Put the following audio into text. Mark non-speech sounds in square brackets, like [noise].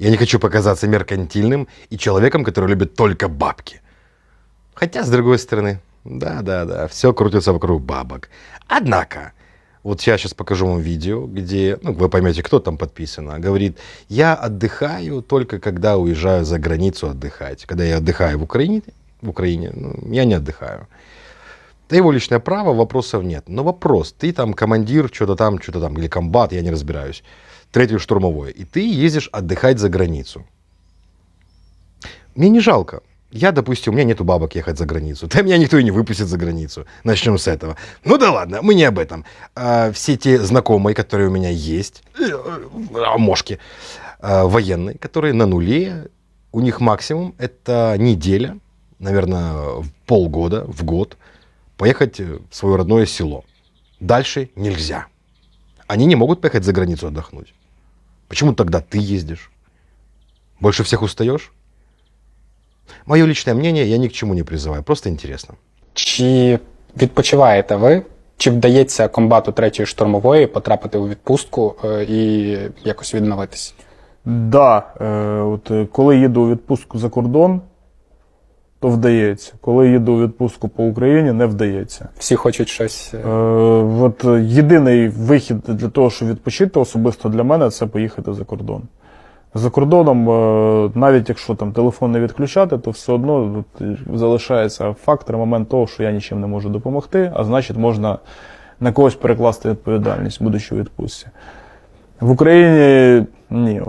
Я не хочу показаться меркантильным и человеком, который любит только бабки. Хотя, с другой стороны, да-да-да, все крутится вокруг бабок. Однако, вот я сейчас покажу вам видео, где, ну, вы поймете, кто там подписано, говорит, я отдыхаю только когда уезжаю за границу отдыхать. Когда я отдыхаю в Украине, в Украине, ну, я не отдыхаю. Это его личное право, вопросов нет. Но вопрос, ты там командир, что-то там, что-то там, или комбат, я не разбираюсь, третий штурмовой, и ты ездишь отдыхать за границу. Мне не жалко. Я, допустим, у меня нету бабок ехать за границу. [laughs] Да меня никто и не выпустит за границу. Начнем с этого. Ну да ладно, мы не об этом. А, все те знакомые, которые у меня есть, э, а, мошки, а, военные, которые на нуле, у них максимум это неделя, наверное, полгода, в год, поехать в свое родное село. Дальше нельзя. Они не могут поехать за границу отдохнуть. Почему тогда ты ездишь? Больше всех устаешь? Мое личное мнение, я ни к чему не призываю, просто интересно. Чи відпочиваєте ви? Чи вдається комбату третьої штурмової потрапити у відпустку е, і якось відновитись? Да, е, от е, коли їду у відпустку за кордон, то вдається. Коли їду у відпустку по Україні, не вдається. Всі хочуть щось. Е, е, от єдиний вихід для того, щоб відпочити особисто для мене, це поїхати за кордон. За кордоном, е, навіть якщо там телефон не відключати, то все одно залишається фактор, момент того, що я нічим не можу допомогти, а значить можна на когось перекласти відповідальність, будучи у відпустці. В Україні ні.